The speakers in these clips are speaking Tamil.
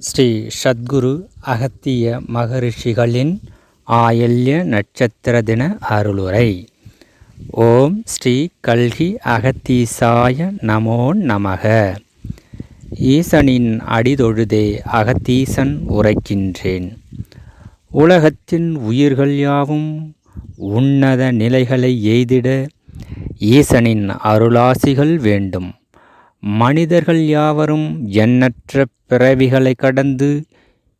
ஸ்ரீ சத்குரு அகத்திய மகரிஷிகளின் ஆயல்ய நட்சத்திர தின அருளுரை. ஓம் ஸ்ரீ கல்கி அகத்தீசாய நமோ நமக. ஈசனின் அடிதொழுதே அகத்தீசன் உரைக்கின்றேன். உலகத்தின் உயிர்கள் யாவும் உன்னத நிலைகளை எய்திட ஈசனின் அருளாசிகள் வேண்டும். மனிதர்கள் யாவரும் எண்ணற்ற பிறவிகளை கடந்து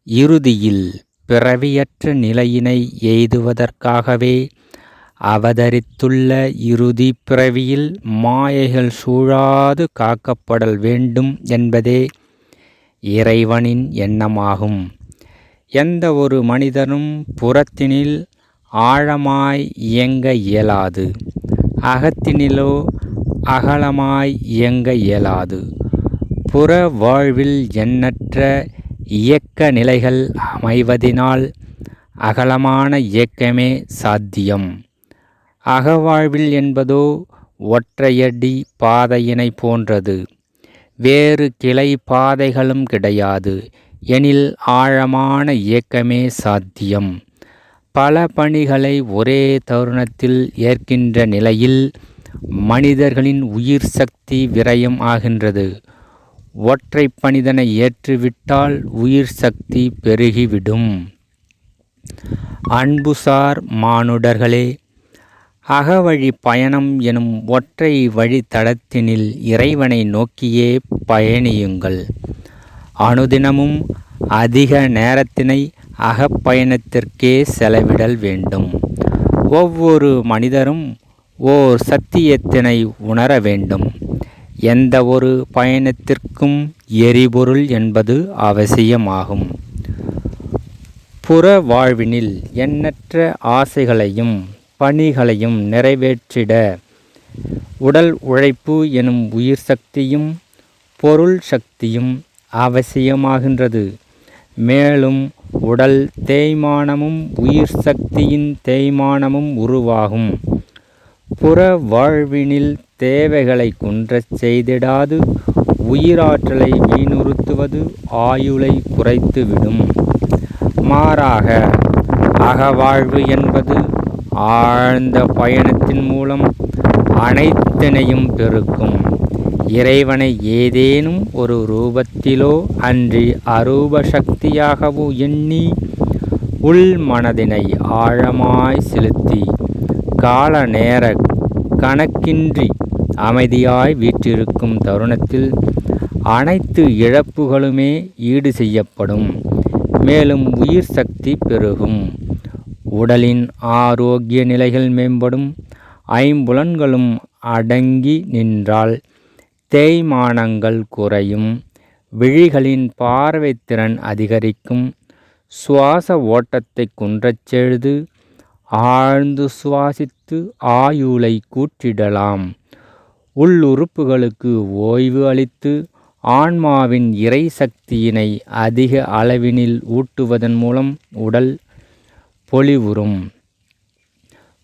இறுதியில் பிறவியற்ற நிலையினை எய்துவதற்காகவே அவதரித்துள்ள இறுதி பிறவியில் மாயைகள் சூழாது காக்கப்படல் வேண்டும் என்பதே இறைவனின் எண்ணமாகும். எந்த ஒரு மனிதனும் புறத்தினில் ஆழமாய் இயங்க இயலாது. அகத்தினிலோ அகலமாய் இயங்க இயலாது. புற வாழ்வில் எண்ணற்ற இயக்க நிலைகள் அமைவதினால் அகலமான இயக்கமே சாத்தியம். அகவாழ்வில் என்பதோ ஒற்றையடி பாதையினை போன்றது. வேறு கிளை பாதைகளும் கிடையாது. எனில் ஆழமான இயக்கமே சாத்தியம். பல பணிகளை ஒரே தருணத்தில் ஏற்கின்ற நிலையில் மனிதர்களின் உயிர் சக்தி விரயம் ஆகின்றது. ஒற்றை பணிதனை ஏற்றுவிட்டால் உயிர் சக்தி பெருகிவிடும். அன்புசார் மானுடர்களே அகவழி பயணம் எனும் ஒற்றை வழித்தடத்தினில் இறைவனை நோக்கியே பயணியுங்கள். அனுதினமும் அதிக நேரத்தினை அகப்பயணத்திற்கே செலவிடல் வேண்டும். ஒவ்வொரு மனிதரும் ஓர் சத்தியத்தினை உணர வேண்டும். எந்த ஒரு பயணத்திற்கும் எரிபொருள் என்பது அவசியமாகும். புற வாழ்வினில் எண்ணற்ற ஆசைகளையும் பணிகளையும் நிறைவேற்றிட உடல் உழைப்பு எனும் உயிர் சக்தியும் பொருள் சக்தியும் அவசியமாகின்றது. மேலும் உடல் தேய்மானமும் உயிர் சக்தியின் தேய்மானமும் உருவாகும். புற வாழ்வினில் தேவைகளை குன்றச் செய்திடாது உயிராற்றலை வீணுறுத்துவது ஆயுளை குறைத்துவிடும். மாறாக அகவாழ்வு என்பது ஆழ்ந்த பயணத்தின் மூலம் அனைத்தினையும் பெருக்கும். இறைவனை ஏதேனும் ஒரு ரூபத்திலோ அன்றி அரூப சக்தியாகவோ எண்ணி உள் மனதினை ஆழமாய் செலுத்தி கால நேர கணக்கின்றி அமைதியாய் வீற்றிருக்கும் தருணத்தில் அனைத்து இழப்புகளுமே ஈடு செய்யப்படும். மேலும் உயிர் சக்தி பெருகும். உடலின் ஆரோக்கிய நிலைகள் மேம்படும். ஐம்புலன்களும் அடங்கி நின்றால் தேய்மானங்கள் குறையும். விழிகளின் பார்வைத்திறன் அதிகரிக்கும். சுவாச ஓட்டத்தை குன்றச் செழுது ஆழ்ந்து சுவாசித்து ஆயுளை கூற்றிடலாம். உள்ளுறுப்புகளுக்கு ஓய்வு அளித்து ஆன்மாவின் இறை சக்தியினை அதிக அளவினில் ஊட்டுவதன் மூலம் உடல் பொலிவுறும்.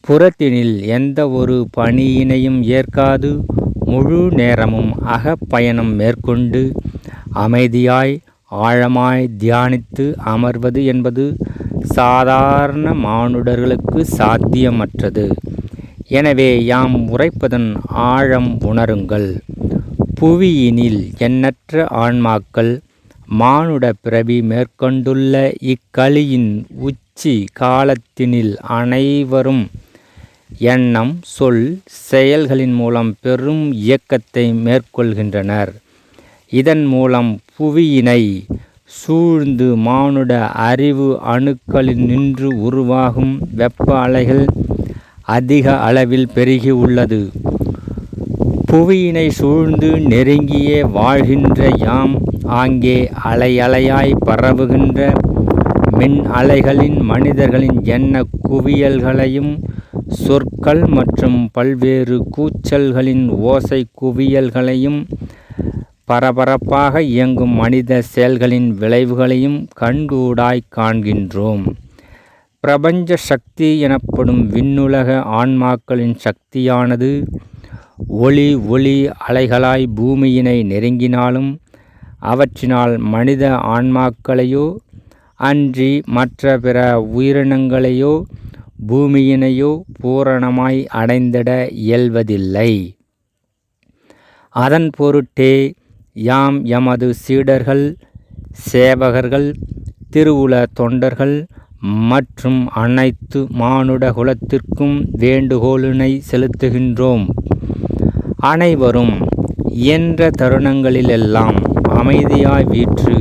புறத்தினில் எந்த ஒரு பணியினையும் ஏற்காது. முழு நேரமும் அகப்பயணம் மேற்கொண்டு அமைதியாய் ஆழமாய் தியானித்து அமர்வது என்பது சாதாரண மானுடர்களுக்கு சாத்தியமற்றது. எனவே யாம் உரைப்பதன் ஆழம் உணருங்கள். புவியினில் எண்ணற்ற ஆன்மாக்கள் மானுட பிறவி மேற்கொண்டுள்ள இக்களியின் உச்சி காலத்தினில் அனைவரும் எண்ணம் சொல் செயல்களின் மூலம் பெரும் இயக்கத்தை மேற்கொள்கின்றனர். இதன் மூலம் புவியினை சூழ்ந்து மானுட அறிவு அணுக்களில் நின்று உருவாகும் வெப்ப அலைகள் அதிக அளவில் பெருகி உள்ளது. புவியினை சூழ்ந்து நெருங்கியே வாழ்கின்ற யாம் ஆங்கே அலை அலையாய் பரவுகின்ற மின் அலைகளின் மனிதர்களின் எண்ண குவியல்களையும் சொற்கள் மற்றும் பல்வேறு கூச்சல்களின் ஓசை குவியல்களையும் பரபரப்பாக இயங்கும் மனித செயல்களின் விளைவுகளையும் கண்கூடாய் காண்கின்றோம். பிரபஞ்ச சக்தி எனப்படும் விண்ணுலக ஆன்மாக்களின் சக்தியானது ஒளி ஒளி அலைகளாய் பூமியினை நெருங்கினாலும் அவற்றினால் மனித ஆன்மாக்களையோ அன்றி மற்ற பிற உயிரினங்களையோ பூமியினையோ பூரணமாய் அடைந்திட இயல்வதில்லை. அதன் பொருட்டே யாம் எமது சீடர்கள் சேவகர்கள் திருவுல தொண்டர்கள் மற்றும் அனைத்து மானுட குலத்திற்கும் வேண்டுகோளினை செலுத்துகின்றோம். அனைவரும் இயன்ற தருணங்களிலெல்லாம் அமைதியாய் வீற்று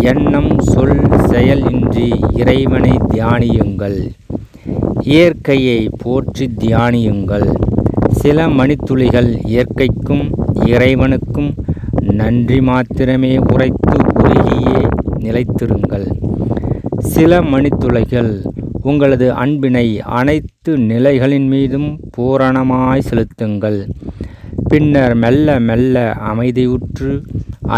எண்ணம் சொல் செயல் இன்றி இறைவனை தியானியுங்கள். இயற்கையை போற்றி தியானியுங்கள். சில மணித்துளிகள் இயற்கைக்கும் இறைவனுக்கும் நன்றி மாத்திரமே உரைத்து உருகியே நிலைத்திருங்கள். சில மணித்துளைகள் உங்களது அன்பினை அனைத்து நிலைகளின் மீதும் பூரணமாய் செலுத்துங்கள். பின்னர் மெல்ல மெல்ல அமைதியுற்று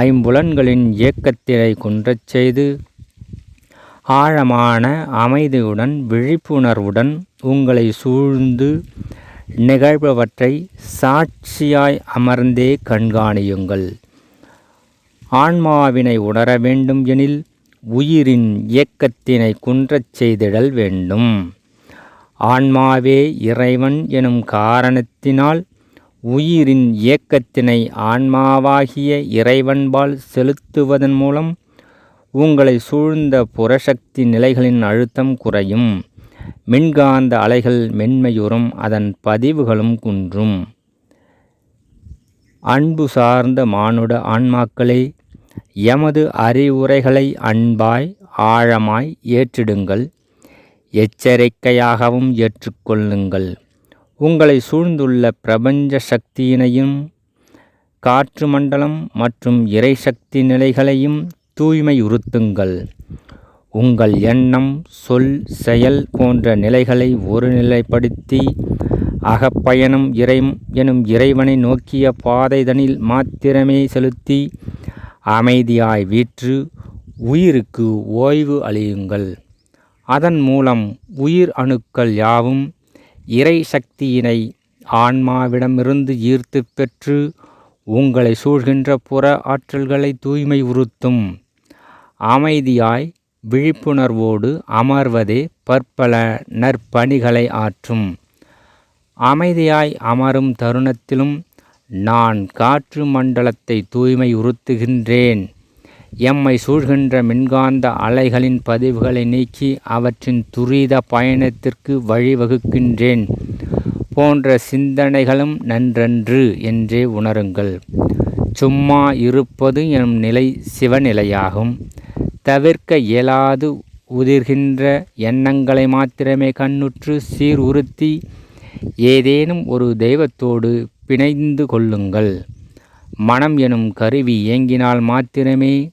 ஐம்புலன்களின் இயக்கத்தினை குன்றச் செய்து ஆழமான அமைதியுடன் விழிப்புணர்வுடன் உங்களை சூழ்ந்து நிகழ்பவற்றை சாட்சியாய் அமர்ந்தே கண்காணியுங்கள். ஆன்மாவினை உணர வேண்டும் எனில் உயிரின் இயக்கத்தினை குன்றச் செய்திடல் வேண்டும். ஆன்மாவே இறைவன் எனும் காரணத்தினால் உயிரின் இயக்கத்தினை ஆன்மாவாகிய இறைவன்பால் செலுத்துவதன் மூலம் உங்களை சூழ்ந்த புறசக்தி நிலைகளின் அழுத்தம் குறையும். மின்காந்த அலைகள் மென்மையுறும் அதன் பதிவுகளும் குன்றும். அன்பு சார்ந்த மானுட ஆன்மாக்களே எமது அறிவுரைகளை அன்பாய் ஆழமாய் ஏற்றிடுங்கள். எச்சரிக்கையாகவும் ஏற்றுக்கொள்ளுங்கள். உங்களை சூழ்ந்துள்ள பிரபஞ்ச சக்தியினையும் காற்று மண்டலம் மற்றும் இறைசக்தி நிலைகளையும் தூய்மையுறுத்துங்கள். உங்கள் எண்ணம் சொல் செயல் போன்ற நிலைகளை ஒருநிலைப்படுத்தி அகப்பயணம் இறை எனும் இறைவனை நோக்கிய பாதைதனில் மாத்திரமே செலுத்தி அமைதியாய் வீற்று உயிருக்கு ஓய்வு அளியுங்கள். அதன் மூலம் உயிர் அணுக்கள் யாவும் இறை சக்தியினை ஆன்மாவிடமிருந்து ஈர்த்து பெற்று உங்களை சூழ்கின்ற புற ஆற்றல்களை தூய்மை உறுத்தும். அமைதியாய் விழிப்புணர்வோடு அமர்வதே பற்பல நற்பணிகளை ஆற்றும். அமைதியாய் அமரும் தருணத்திலும் நான் காற்று மண்டலத்தை தூய்மை உறுத்துகின்றேன். எம்மை சூழ்கின்ற மின்காந்த அலைகளின் பதிவுகளை நீக்கி அவற்றின் துரித பயணத்திற்கு வழிவகுக்கின்றேன். போன்ற சிந்தனைகளும் நன்றன்று என்றே உணருங்கள். சும்மா இருப்பது எனும் நிலை சிவநிலையாகும். தவிர்க்க இயலாது உதிர்கின்ற எண்ணங்களை மாத்திரமே கண்ணுற்று சீர் உறுத்தி ஏதேனும் ஒரு தெய்வத்தோடு பிணைந்து கொள்ளுங்கள். மனம் எனும் கருவி இயங்கினால் மாத்திரமே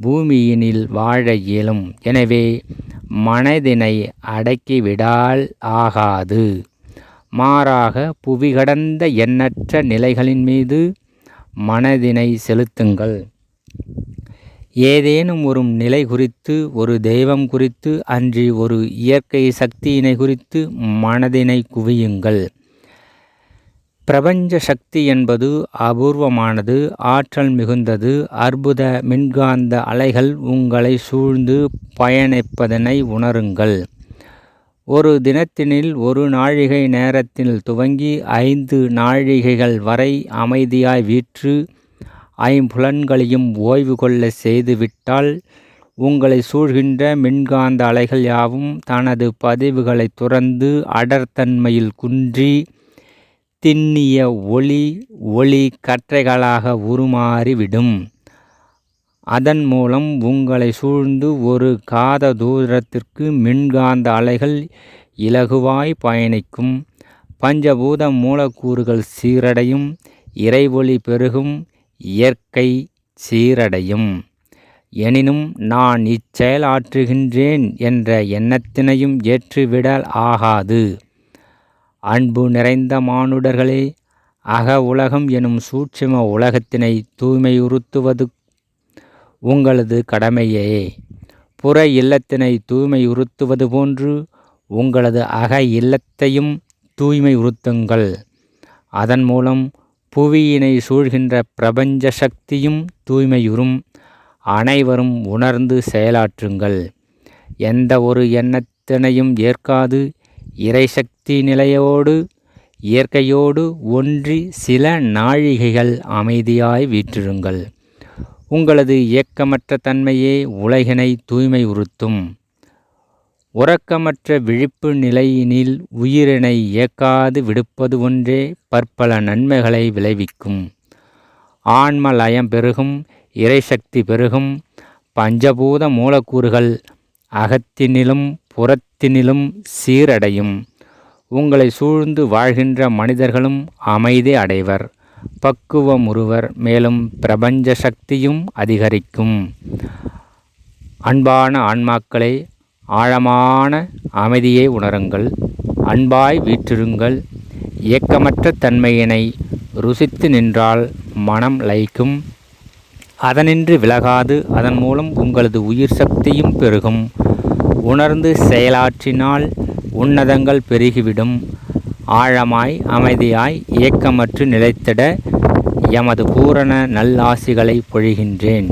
பூமியினில் வாழ இயலும். எனவே மனதினை அடக்கிவிடால் ஆகாது. மாறாக புவி கடந்த எண்ணற்ற நிலைகளின் மீது மனதினை செலுத்துங்கள். ஏதேனும் ஒரு நிலை குறித்து ஒரு தெய்வம் குறித்து அன்றி ஒரு இயற்கை சக்தியினை குறித்து மனதினை குவியுங்கள். பிரபஞ்ச சக்தி என்பது அபூர்வமானது ஆற்றல் மிகுந்தது அற்புத மின்காந்த அலைகள் உங்களை சூழ்ந்து பயணிப்பதனை உணருங்கள். ஒரு தினத்தினில் ஒரு நாழிகை நேரத்தில் துவங்கி ஐந்து நாழிகைகள் வரை அமைதியாய் வீற்று ஐம்புலன்களையும் ஓய்வு கொள்ள செய்துவிட்டால் உங்களை சூழ்கின்ற மின்காந்த அலைகள் யாவும் தனது பதிவுகளை துறந்து அடர்த்தன்மையில் குன்றி திண்ணிய ஒளி ஒளி கற்றைகளாக உருமாறிவிடும். அதன் மூலம் உங்களை சூழ்ந்து ஒரு காத தூரத்திற்கு மின்காந்த அலைகள் இலகுவாய் பயணிக்கும். பஞ்சபூத மூலக்கூறுகள் சீரடையும் இறைவொளி பெருகும் இயற்கை சீரடையும். எனினும் நான் இச்செயலாற்றுகின்றேன் என்ற எண்ணத்தினையும் ஏற்றுவிடல் ஆகாது. அன்பு நிறைந்த மானுடர்களே அக உலகம் எனும் சூட்சும உலகத்தினை தூய்மையுறுத்துவது உங்களது கடமையே. புற இல்லத்தினை தூய்மையுறுத்துவது போன்று உங்களது அக இல்லத்தையும் தூய்மை உறுத்துங்கள் அதன் மூலம் புவியினை சூழ்கின்ற பிரபஞ்ச சக்தியும் தூய்மையுறும். அனைவரும் உணர்ந்து செயலாற்றுங்கள். எந்த ஒரு எண்ணத்தினையும் ஏற்காது. இறைசக்தி நிலையோடு இயற்கையோடு ஒன்றி சில நாழிகைகள் அமைதியாய் வீற்றிருங்கள். உங்களது இயக்கமற்ற தன்மையே உலகினை தூய்மை உறுத்தும் உறக்கமற்ற விழிப்பு நிலையினில் உயிரினை இயக்காது விடுப்பது ஒன்றே பற்பல நன்மைகளை விளைவிக்கும். ஆன்ம லயம் பெருகும் இறைசக்தி பெருகும் பஞ்சபூத மூலக்கூறுகள் அகத்தினிலும் புறத்தினிலும் சீரடையும். உங்களை சூழ்ந்து வாழ்கின்ற மனிதர்களும் அமைதி அடைவர் பக்குவம் உருவர் மேலும் பிரபஞ்ச சக்தியும் அதிகரிக்கும். அன்பான ஆன்மாக்களை ஆழமான அமைதியை உணருங்கள். அன்பாய் வீற்றிருங்கள். இயக்கமற்ற தன்மையினை ருசித்து நின்றால் மனம் லயிக்கும். அதனின்று விலகாது. அதன் மூலம் உங்களது உயிர் சக்தியும் பெருகும். உணர்ந்து செயலாற்றினால் உன்னதங்கள் பெருகிவிடும். ஆழமாய் அமைதியாய் இயக்கமற்று நிலைத்திட எமது பூரண நல்லாசிகளை பொழிகின்றேன்.